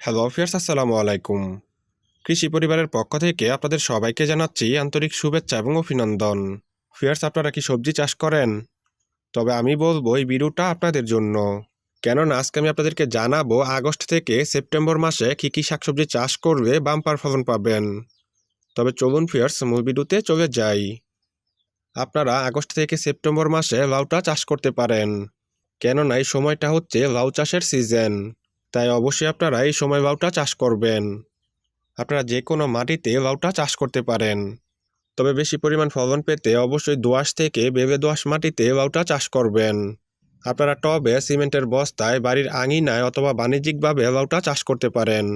Hello fierce আসসালামু আলাইকুম। কৃষি পরিবারের পক্ষ থেকে আপনাদের সবাইকে জানাচ্ছি আন্তরিক শুভেচ্ছা এবং অভিনন্দন। ফিয়ার্স আপনারা কি সবজি চাষ করেন? তবে আমি বলব এই ভিডিওটা আপনাদের জন্য। কেননা, আজকে আমি আপনাদেরকে জানাব আগস্ট থেকে সেপ্টেম্বর মাসে কী কী শাকসবজি চাষ করলে বাম্পার ফলন পাবেন। তবে চলুন ফিয়ার্স মূল ভিডিওতে চলে যাই। আপনারা আগস্ট থেকে সেপ্টেম্বর মাসে লাউটা চাষ করতে পারেন। কেননা, এই সময়টা হচ্ছে লাউ চাষের সিজন তাই অবশ্যই আপনারা এই সময় লাউটা চাষ করবেন। আপনারা যে কোনো মাটিতে লাউটা চাষ করতে পারেন। তবে বেশি পরিমাণ ফলন পেতে অবশ্যই দোআঁশ থেকে বেবে দোআঁশ মাটিতে লাউটা চাষ করবেন। আপনারা টবে, সিমেন্টের বস্তায়, বাড়ির আঙিনায় অথবা বাণিজ্যিকভাবে লাউটা চাষ করতে পারেন।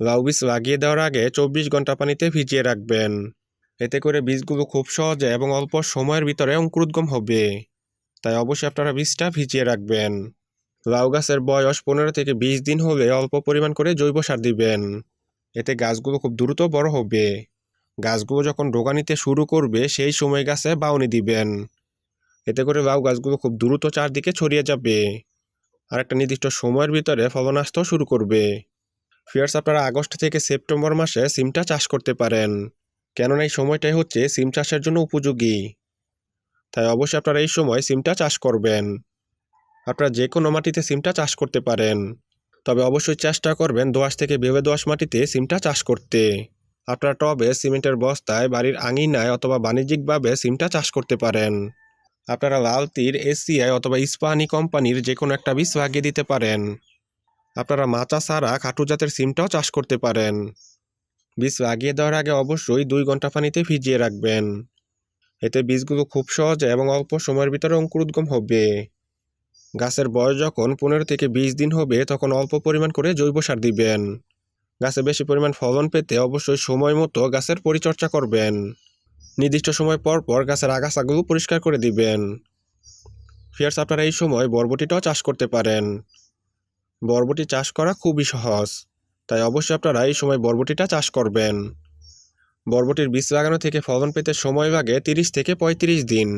লাউ বীজ লাগিয়ে দেওয়ার আগে চব্বিশ ঘণ্টা পানিতে ভিজিয়ে রাখবেন। এতে করে বীজগুলো খুব সহজে এবং অল্প সময়ের ভিতরে অঙ্কুরোদ্গম হবে। তাই অবশ্যই আপনারা বীজটা ভিজিয়ে রাখবেন। লাউ গাছের বয়স পনেরো থেকে বিশ দিন হলে অল্প পরিমাণ করে জৈব সার দিবেন। এতে গাছগুলো খুব দ্রুত বড় হবে। গাছগুলো যখন ডোগা নিতে শুরু করবে, সেই সময় গাছে বাউনি দিবেন। এতে করে লাউ গাছগুলো খুব দ্রুত চারদিকে ছড়িয়ে যাবে। আর একটা নির্দিষ্ট সময়ের ভিতরে ফলন আসতেও শুরু করবে। ফিয়ার্স, আপনারা আগস্ট থেকে সেপ্টেম্বর মাসে সিমটা চাষ করতে পারেন। কেননা এই সময়টাই হচ্ছে সিম চাষের জন্য উপযোগী। তাই অবশ্যই আপনারা এই সময় সিমটা চাষ করবেন। আপনারা যে কোনো মাটিতে সিমটা চাষ করতে পারেন। তবে অবশ্যই চেষ্টা করবেন দোয়াশ থেকে বেবে দোয়াশ মাটিতে সিমটা চাষ করতে। আপনারা টবে, সিমেন্টের বস্তায়, বাড়ির আঙিনায় অথবা বাণিজ্যিকভাবে সিমটা চাষ করতে পারেন। আপনারা লাল তীর, এসিআই অথবা ইস্পাহানি কোম্পানির যে কোনো একটা বীজ লাগিয়ে দিতে পারেন। আপনারা মাচা ছাড়া খাটু জাতের সিমটাও চাষ করতে পারেন। বীজ লাগিয়ে দেওয়ার আগে অবশ্যই দুই ঘণ্টা পানিতে ভিজিয়ে রাখবেন। এতে বীজগুলো খুব সহজে এবং অল্প সময়ের ভিতরে অঙ্কুরোদ্গম হবে। গাছের বয়স যখন পনেরো থেকে বিশ দিন হবে, তখন অল্প পরিমাণ করে জৈব সার দিবেন। গাছে বেশি পরিমাণ ফলন পেতে অবশ্যই সময় মতো গাছের পরিচর্যা করবেন। নির্দিষ্ট সময় পর পর গাছের আগাছাগুলো পরিষ্কার করে দিবেন। ফিয়ার্স, আপনারা এই সময় বরবটিটাও চাষ করতে পারেন। বরবটি চাষ করা খুবই সহজ, তাই অবশ্যই আপনারা এই সময় বরবটিটা চাষ করবেন। বরবটির বীজ লাগানো থেকে ফলন পেতে সময় লাগে তিরিশ থেকে পঁয়ত্রিশ দিন।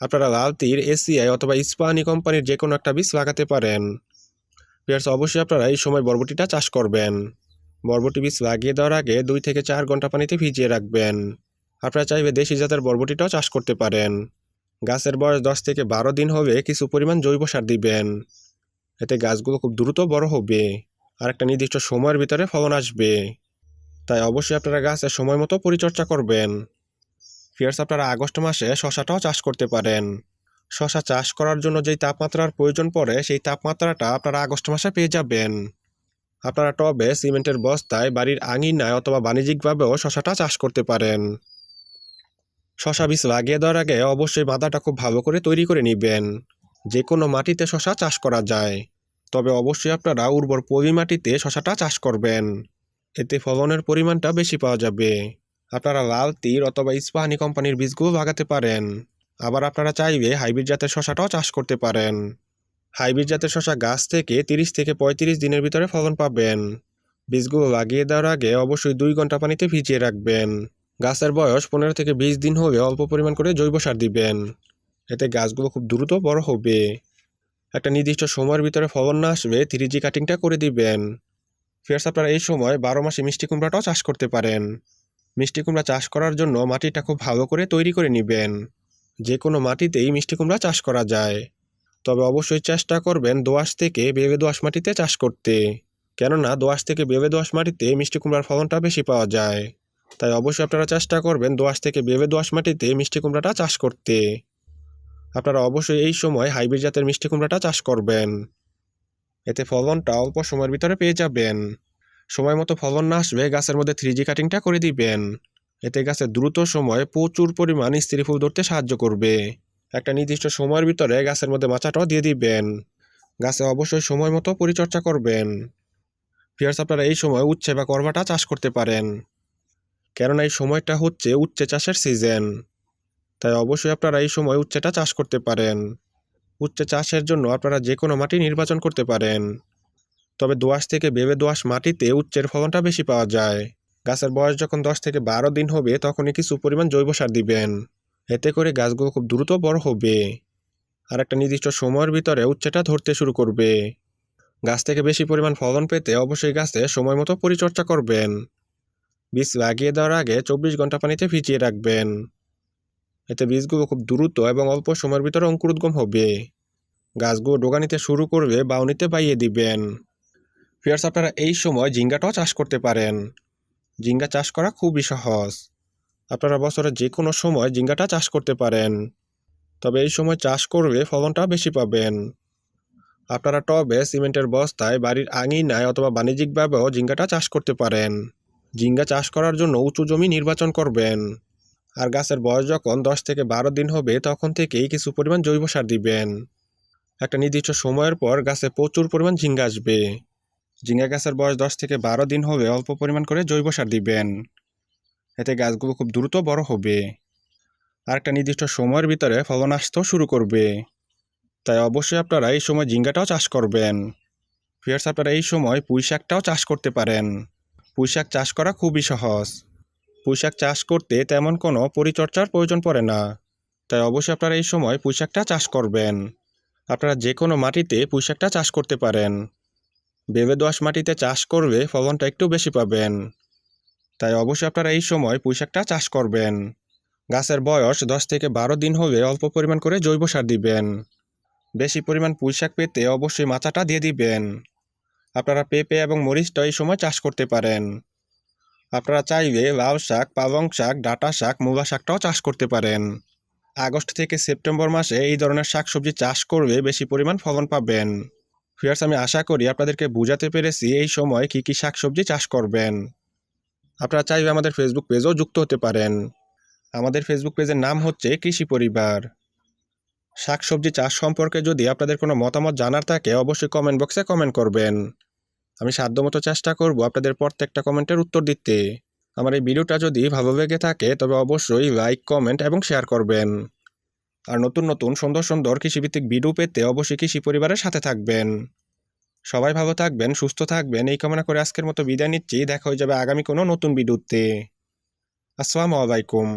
আপনারা লাল তীর এসিআই অথবা ইস্পাহানি কোম্পানির যে কোনো একটা বীজ লাগাতে পারেন। পিয়ার্স অবশ্যই আপনারা এই সময় বরবটিটা চাষ করবেন। বরবটি বীজ লাগিয়ে দেওয়ার আগে দুই থেকে চার ঘণ্টা পানিতে ভিজিয়ে রাখবেন। আপনারা চাইবে দেশি জাতের বরবটিটাও চাষ করতে পারেন। গাছের বয়স দশ থেকে বারো দিন হবে কিছু পরিমাণ জৈব সার দিবেন। এতে গাছগুলো খুব দ্রুত বড় হবে। আর একটা নির্দিষ্ট সময়ের ভিতরে ফলন আসবে। তাই অবশ্যই আপনারা গাছের সময় মতো পরিচর্যা করবেন। ফিয়ার্স, আপনারা আগস্ট মাসে শশাটাও চাষ করতে পারেন। শশা চাষ করার জন্য যেই তাপমাত্রার প্রয়োজন পড়ে, সেই তাপমাত্রাটা আপনারা আগস্ট মাসে পেয়ে যাবেন। আপনারা টবে, সিমেন্টের বস্তায়, বাড়ির আঙিনায় অথবা বাণিজ্যিকভাবেও শশাটা চাষ করতে পারেন। শশা বীজ লাগিয়ে দেওয়ার আগে অবশ্যই মাদাটা খুব ভালো করে তৈরি করে নেবেন। যে কোনো মাটিতে শশা চাষ করা যায়। তবে অবশ্যই আপনারা উর্বর পলি মাটিতে শশাটা চাষ করবেন। এতে ফলনের পরিমাণটা বেশি পাওয়া যাবে। আপনারা লাল তীর অথবা ইস্পাহানি কোম্পানির বীজগুলো লাগাতে পারেন। আবার আপনারা চাইলে হাইব্রিড জাতের শশাটাও চাষ করতে পারেন। হাইব্রিড জাতের শশা গাছ থেকে তিরিশ থেকে পঁয়ত্রিশ দিনের ভিতরে ফলন পাবেন। বীজগুলো লাগিয়ে দেওয়ার আগে অবশ্যই দুই ঘণ্টা পানিতে ভিজিয়ে রাখবেন। গাছের বয়স পনেরো থেকে বিশ দিন হলে অল্প পরিমাণ করে জৈব সার দিবেন। এতে গাছগুলো খুব দ্রুত বড় হবে। একটা নির্দিষ্ট সময়ের ভিতরে ফলন না আসবে থ্রি জি কাটিংটা করে দিবেন। ফেরস আপনারা এই সময় বারো মাসে মিষ্টি কুমড়াটাও চাষ করতে পারেন। মিষ্টি কুমড়া চাষ করার জন্য মাটিটা খুব ভালো করে তৈরি করে নেবেন। যে কোনো মাটিতেই মিষ্টি কুমড়া চাষ করা যায়। তবে অবশ্যই চেষ্টা করবেন দোআঁশ থেকে বেবে দোআঁশ মাটিতে চাষ করতে। কেননা দোআঁশ থেকে বেবে দোয়াশ মাটিতে মিষ্টি কুমড়ার ফলনটা বেশি পাওয়া যায়। তাই অবশ্যই আপনারা চেষ্টা করবেন দোআঁশ থেকে বেবে দোআঁশ মাটিতে মিষ্টি কুমড়াটা চাষ করতে। আপনারা অবশ্যই এই সময় হাইব্রিড জাতের মিষ্টি কুমড়াটা চাষ করবেন। এতে ফলনটা অল্প সময়ের ভিতরে পেয়ে যাবেন। সময় মতো ফলন না আসবে গাছের মধ্যে থ্রি জি কাটিংটা করে দিবেন। এতে গাছে দ্রুত সময়ে প্রচুর পরিমাণ স্ত্রী ফুল ধরতে সাহায্য করবে। একটা নির্দিষ্ট সময়ের ভিতরে গাছের মধ্যে মাচাটাও দিয়ে দিবেন। গাছে অবশ্যই সময় মতো পরিচর্যা করবেন। ফিয়ার্স আপনারা এই সময় উচ্ছে বা করবাটা চাষ করতে পারেন। কেননা এই সময়টা হচ্ছে উচ্ছে চাষের সিজন তাই অবশ্যই আপনারা এই সময় উচ্ছেটা চাষ করতে পারেন। উচ্ছে চাষের জন্য আপনারা যে কোনো মাটি নির্বাচন করতে পারেন। তবে দোয়াশ থেকে বেবে দোআঁশ মাটিতে উচ্চের ফলনটা বেশি পাওয়া যায়। গাছের বয়স যখন দশ থেকে বারো দিন হবে, তখনই কিছু পরিমাণ জৈব সার দিবেন। এতে করে গাছগুলো খুব দ্রুত বড় হবে। আর একটা নির্দিষ্ট সময়ের ভিতরে উচ্ছেটা ধরতে শুরু করবে। গাছ থেকে বেশি পরিমাণ ফলন পেতে অবশ্যই গাছে সময় মতো পরিচর্যা করবেন। বীজ লাগিয়ে দেওয়ার আগে চব্বিশ ঘণ্টা পানিতে ভিজিয়ে রাখবেন। এতে বীজগুলো খুব দ্রুত এবং অল্প সময়ের ভিতরে অঙ্কুরোদ্গম হবে। গাছগুলো ডোগানিতে শুরু করবে, বাউনিতে বাইয়ে দিবেন। ফিয়ার্স আপনারা এই সময় জিঙ্গাটাও চাষ করতে পারেন। জিঙ্গা চাষ করা খুবই সহজ। আপনারা বছরের যে কোনো সময় জিঙ্গাটা চাষ করতে পারেন। তবে এই সময় চাষ করবে ফলনটা বেশি পাবেন। আপনারা টবে সিমেন্টের বস্তায় বাড়ির আঙিনায় অথবা বাণিজ্যিকভাবেও জিঙ্গাটা চাষ করতে পারেন। জিঙ্গা চাষ করার জন্য উঁচু জমি নির্বাচন করবেন। আর গাছের বয়স যখন দশ থেকে বারো দিন হবে, তখন থেকেই কিছু পরিমাণ জৈব সার দিবেন। একটা নির্দিষ্ট সময়ের পর গাছে প্রচুর পরিমাণ ঝিঙ্গা আসবে। ঝিঙ্গা গাছের বয়স দশ থেকে বারো দিন হবে, অল্প পরিমাণ করে জৈব সার দিবেন। এতে গাছগুলো খুব দ্রুত বড় হবে। আর একটা নির্দিষ্ট সময়ের ভিতরে ফলন আসতেও শুরু করবে। তাই অবশ্যই আপনারা এই সময় ঝিঙ্গাটাও চাষ করবেন। ফিয়ার্স আপনারা এই সময় পুঁই শাকটাও চাষ করতে পারেন। পুঁই শাক চাষ করা খুবই সহজ। পুঁই শাক চাষ করতে তেমন কোনো পরিচর্যার প্রয়োজন পড়ে না। তাই অবশ্যই আপনারা এই সময় পুঁই শাকটা চাষ করবেন। আপনারা যে কোনো মাটিতে পুঁই শাকটা চাষ করতে পারেন। বেবে দোআঁশ মাটিতে চাষ করবে, ফলনটা একটু বেশি পাবেন। তাই অবশ্যই আপনারা এই সময় পুঁই শাকটা চাষ করবেন। গাছের বয়স দশ থেকে বারো দিন হলে অল্প পরিমাণ করে জৈব সার দিবেন। বেশি পরিমাণ পুঁই শাক পেতে অবশ্যই মাচাটা দিয়ে দিবেন। আপনারা পেঁপে এবং মরিচটা এই সময় চাষ করতে পারেন। আপনারা চাইলে লাউ শাক, পালং শাক, ডাঁটা শাক, মূলা শাকটাও চাষ করতে পারেন। আগস্ট থেকে সেপ্টেম্বর মাসে এই ধরনের শাকসবজি চাষ করলে বেশি পরিমাণ ফলন পাবেন। ফিয়ার্স আমি আশা করি আপনাদেরকে বুঝাতে পেরেছি এই সময় কী কী শাকসবজি চাষ করবেন। আপনারা চাইবে আমাদের ফেসবুক পেজও যুক্ত হতে পারেন। আমাদের ফেসবুক পেজের নাম হচ্ছে কৃষি পরিবার। শাকসবজি চাষ সম্পর্কে যদি আপনাদের কোনো মতামত জানার থাকে, অবশ্যই কমেন্ট বক্সে কমেন্ট করবেন। আমি সাধ্যমতো চেষ্টা করব আপনাদের প্রত্যেকটা কমেন্টের উত্তর দিতে। আমার এই ভিডিওটা যদি ভালো লেগে থাকে, তবে অবশ্যই লাইক কমেন্ট এবং শেয়ার করবেন। আর নতুন নতুন সুন্দর সুন্দর কৃষিভিত্তিক ভিডিও পেতে অবশ্যই কৃষি পরিবারের সাথে থাকবেন। সবাই ভালো থাকবেন, সুস্থ থাকবেন, এই কামনা করে আজকের মতো বিদায় নিচ্ছি। দেখা হয়ে যাবে আগামী কোনো নতুন ভিডিওতে আসসালামু আলাইকুম।